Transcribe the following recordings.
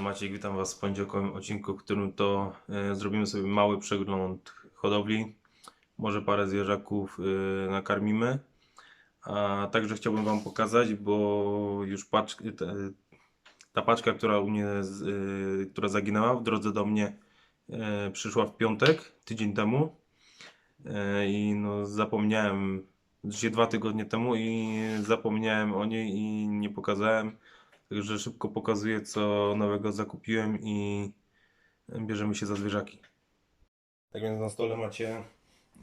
Maciek, witam Was w poniedziałkowym odcinku, w którym to e, zrobimy sobie mały przegląd hodowli. Może parę zwierzaków e, nakarmimy. A także chciałbym Wam pokazać, bo już paczk, ta, ta paczka, która u mnie, e, która zaginęła w drodze do mnie, e, przyszła w piątek, tydzień temu. E, I no zapomniałem, dzisiaj dwa tygodnie temu i zapomniałem o niej i nie pokazałem. Także szybko pokazuję, co nowego zakupiłem i bierzemy się za zwierzaki. Tak więc na stole macie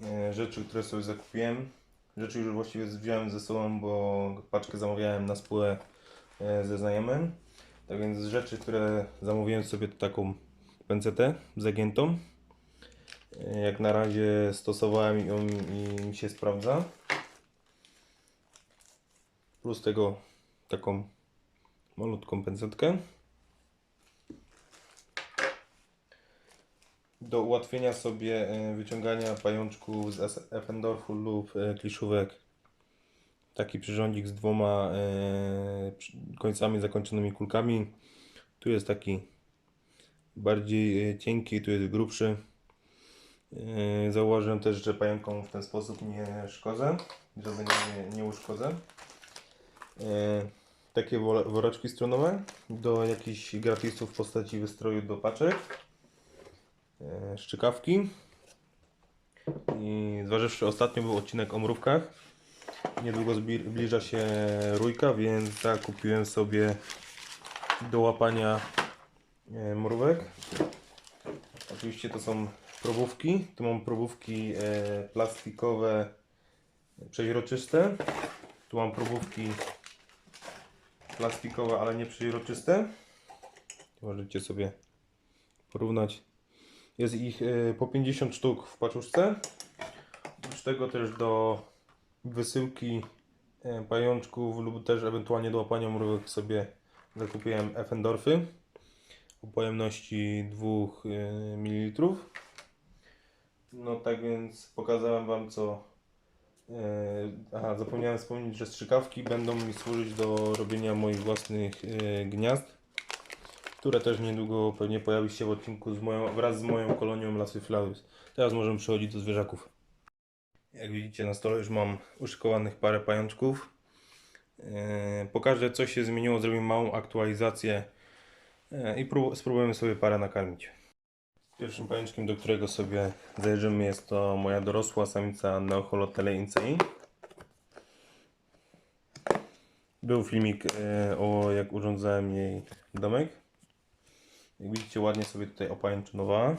e, rzeczy, które sobie zakupiłem. Rzeczy już właściwie wziąłem ze sobą, bo paczkę zamawiałem na spółę e, ze znajomym. Tak więc rzeczy, które zamówiłem sobie to taką pencetę zagiętą. E, Jak na razie stosowałem ją i mi się sprawdza. Plus tego taką malutką pędzetkę. Do ułatwienia sobie e, wyciągania pajączków z Effendorfu lub e, kliszówek taki przyrządzik z dwoma e, końcami zakończonymi kulkami. Tu jest taki bardziej cienki, tu jest grubszy. Zauważyłem też, że pająkom w ten sposób nie szkodzę, żeby nie, nie uszkodzę. Takie wo- woreczki stronowe do jakichś gratisów w postaci wystroju do paczek, e, szczykawki. I zważywszy ostatnio był odcinek o mrówkach, niedługo zbli- zbliża się rójka, więc zakupiłem sobie do łapania e, mrówek. Oczywiście to są probówki, tu mam probówki e, plastikowe przeźroczyste, tu mam probówki plastikowe, ale nie przeźroczyste. Możecie sobie porównać. Jest ich e, po 50 sztuk w paczuszce. Oprócz tego też do wysyłki e, pajączków lub też ewentualnie do łapania mrówek sobie zakupiłem Effendorfy o pojemności 2 e, ml. No tak więc pokazałem Wam co Aha, zapomniałem wspomnieć, że strzykawki będą mi służyć do robienia moich własnych e, gniazd, które też niedługo pewnie pojawi się w odcinku z moją, wraz z moją kolonią Lasy Flaus. Teraz możemy przechodzić do zwierzaków. Jak widzicie na stole już mam uszykowanych parę pajączków. E, pokażę co się zmieniło, zrobimy małą aktualizację e, i prób- spróbujemy sobie parę nakarmić. Pierwszym pajączkiem, do którego sobie zajrzymy jest to moja dorosła samica Neocholotele incei. Był filmik e, o jak urządzałem jej domek. Jak widzicie ładnie sobie tutaj opajęczynowała.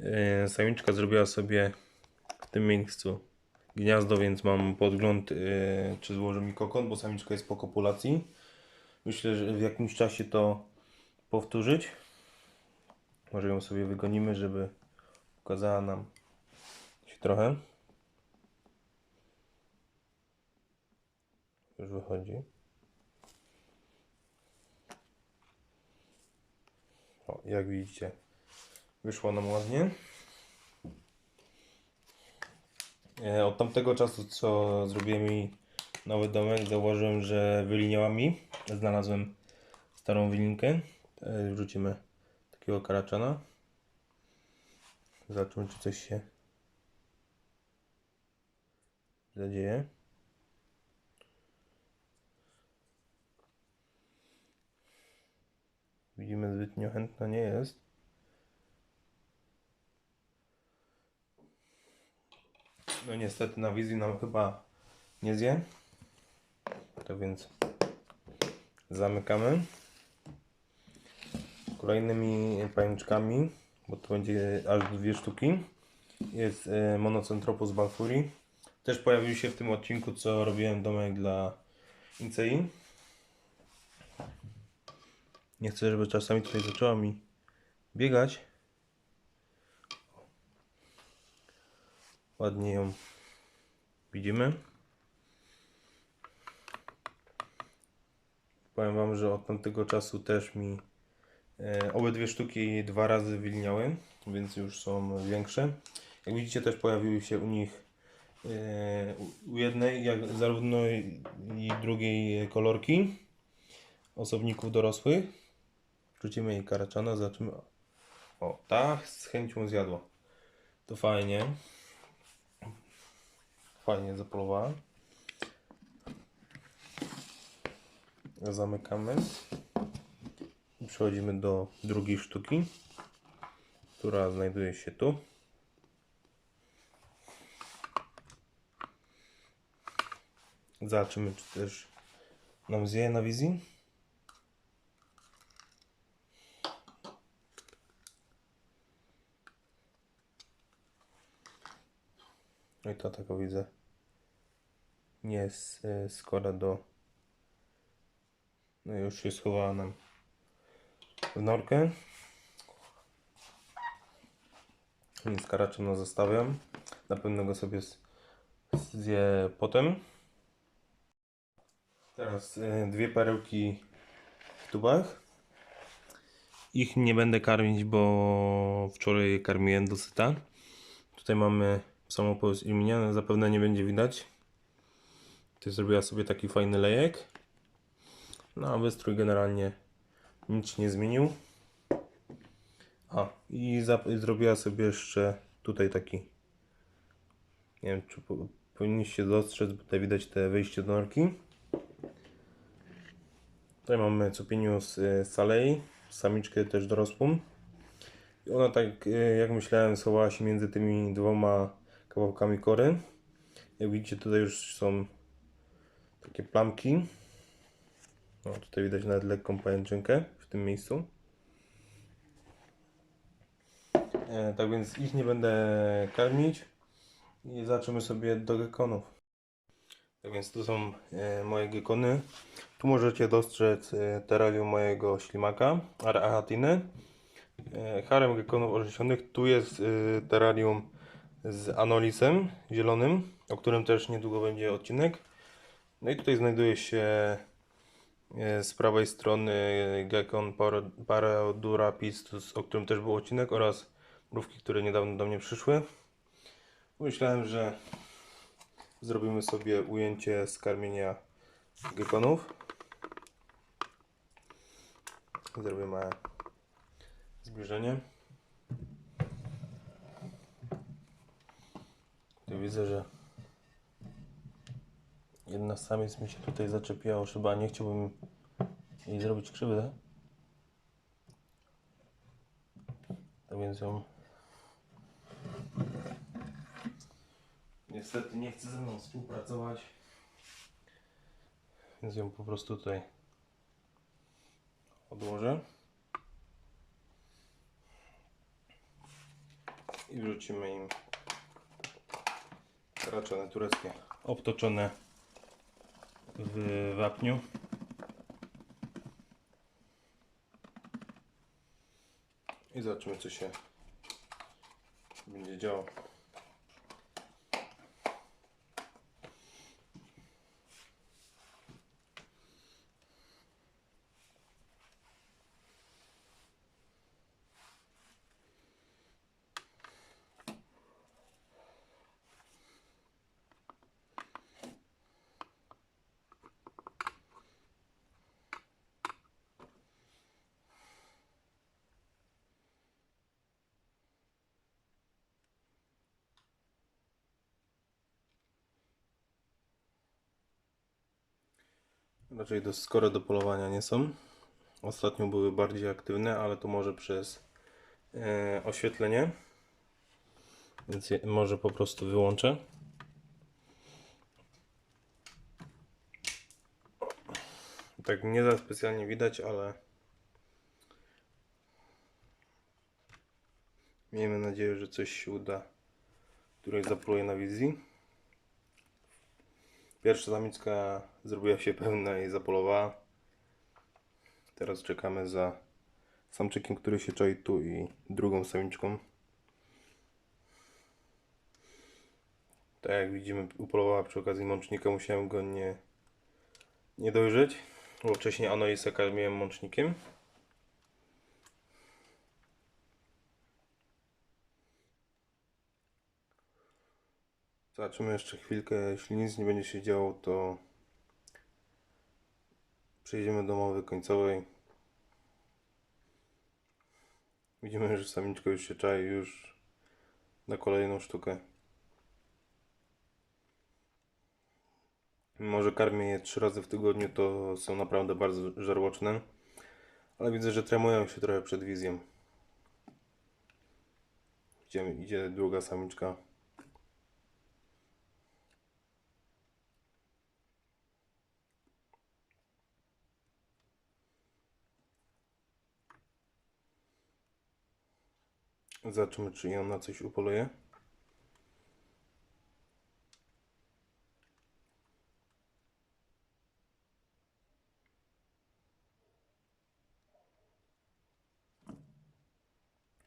E, samiczka zrobiła sobie w tym miejscu gniazdo, więc mam podgląd e, czy złoży mi kokon, bo samiczka jest po kopulacji. Myślę, że w jakimś czasie to powtórzyć. Może ją sobie wygonimy, żeby pokazała nam się trochę. Już wychodzi. O, jak widzicie, wyszło nam ładnie. E, Od tamtego czasu, co zrobiłem mi nowy domek, zauważyłem, że wyliniała mi. Znalazłem starą wilinkę. E, Wrzucimy takiego karaczana. Zobaczymy, czy coś się zadzieje. Widzimy, zbytnio chętna nie jest. No niestety na wizji nam chyba nie zje. To więc zamykamy kolejnymi pajęczkami, bo to będzie aż dwie sztuki. Jest e, Monocentropus balfuri. Też pojawił się w tym odcinku, co robiłem domek dla Incei. Nie chcę, żeby czasami tutaj zaczęła mi biegać. Ładnie ją widzimy. Powiem Wam, że od tamtego czasu też mi Obydwie sztuki dwa razy wyliniały, więc już są większe. Jak widzicie też pojawiły się u nich e, u- jednej, jak zarówno i drugiej kolorki osobników dorosłych. Wrzucimy jej karaczana, zobaczymy. O, ta z chęcią zjadła. To fajnie. Fajnie zapolowała. Zamykamy. Przechodzimy do drugiej sztuki, która znajduje się tu. Zobaczymy, czy też nam zje na wizji. No i to taka widzę. Nie e, skora do. No już się schowała nam w norkę. Więc karaczem zostawiam. Na pewno go sobie zje potem. Teraz e, dwie perełki w tubach. Ich nie będę karmić, bo wczoraj je karmiłem dosyta. Tutaj mamy samopost iluminiany, zapewne nie będzie widać. Tutaj zrobiła sobie taki fajny lejek. No a wystrój generalnie nic nie zmienił. A i zrobiła sobie jeszcze tutaj taki. Nie wiem, czy po, powinniście dostrzec, bo tutaj widać te wejście do norki. Tutaj mamy cupiniu z salei, samiczkę też dorosłą. I ona tak, y, jak myślałem, schowała się między tymi dwoma kawałkami kory. Jak widzicie, tutaj już są takie plamki. No, tutaj widać nawet lekką pajęczynkę tym miejscu. E, tak więc ich nie będę karmić i zaczniemy sobie do gekonów. Tak więc tu są e, moje gekony. Tu możecie dostrzec e, terrarium mojego ślimaka, Arahatiny. Harem gekonów orzeźwionych. Tu jest terrarium z anolisem zielonym, o którym też niedługo będzie odcinek. No i tutaj znajduje się z prawej strony gekon Par- Paradura pistus, o którym też był odcinek oraz mrówki, które niedawno do mnie przyszły. Myślałem, że zrobimy sobie ujęcie z karmienia gekonów. Zrobię zbliżenie. Tu widzę, że jedna samiec mi się tutaj zaczepiła o szybę, a nie chciałbym jej zrobić krzywdę. Tak więc ją niestety nie chce ze mną współpracować. Więc ją po prostu tutaj odłożę. I wrzucimy im raczone tureckie obtoczone w wapniu. I zobaczymy co się będzie działo. Raczej dość skore do polowania nie są. Ostatnio były bardziej aktywne, ale to może przez e, oświetlenie. Więc je, może po prostu wyłączę. Tak nie za specjalnie widać, ale miejmy nadzieję, że coś się uda, której zapluję na wizji. Pierwsza samiczka zrobiła się pełna i zapolowała. Teraz czekamy za samczykiem, który się czai tu i drugą samiczką. Tak jak widzimy, upolowała przy okazji mącznika. Musiałem go nie, nie dojrzeć, bo wcześniej Anoisa karmiłem mącznikiem. Zobaczymy jeszcze chwilkę. Jeśli nic nie będzie się działo, to przejdziemy do mowy końcowej. Widzimy, że samiczka już się czai już na kolejną sztukę. Może karmię je trzy razy w tygodniu, to są naprawdę bardzo żarłoczne. Ale widzę, że tremują się trochę przed wizją. Idzie, idzie druga samiczka. Zobaczymy, czy ją na coś upoluje.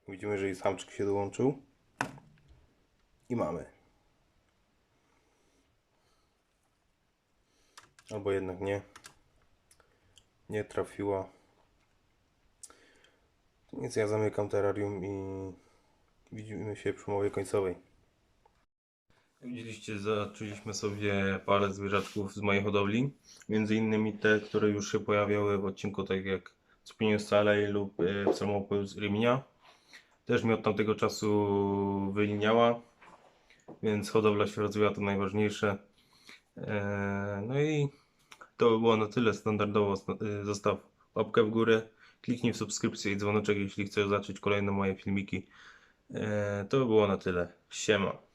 Widzimy, że i samczyk się dołączył. I mamy. Albo jednak nie. Nie trafiła. Nic, ja zamykam terrarium i widzimy się przy mowie końcowej. Widzieliście, zaczęliśmy sobie parę zwierzaczków z mojej hodowli. Między innymi te, które już się pojawiały w odcinku, tak jak Spinius Salej lub y, Psalmopus Riminia. Też mi od tamtego czasu wyliniała, więc hodowla się rozwija, to najważniejsze. Eee, No i to by było na tyle standardowo. Sta- y, Zostaw łapkę w górę, kliknij w subskrypcję i dzwoneczek, jeśli chcesz zobaczyć kolejne moje filmiki. Eee, To by było na tyle. Siema.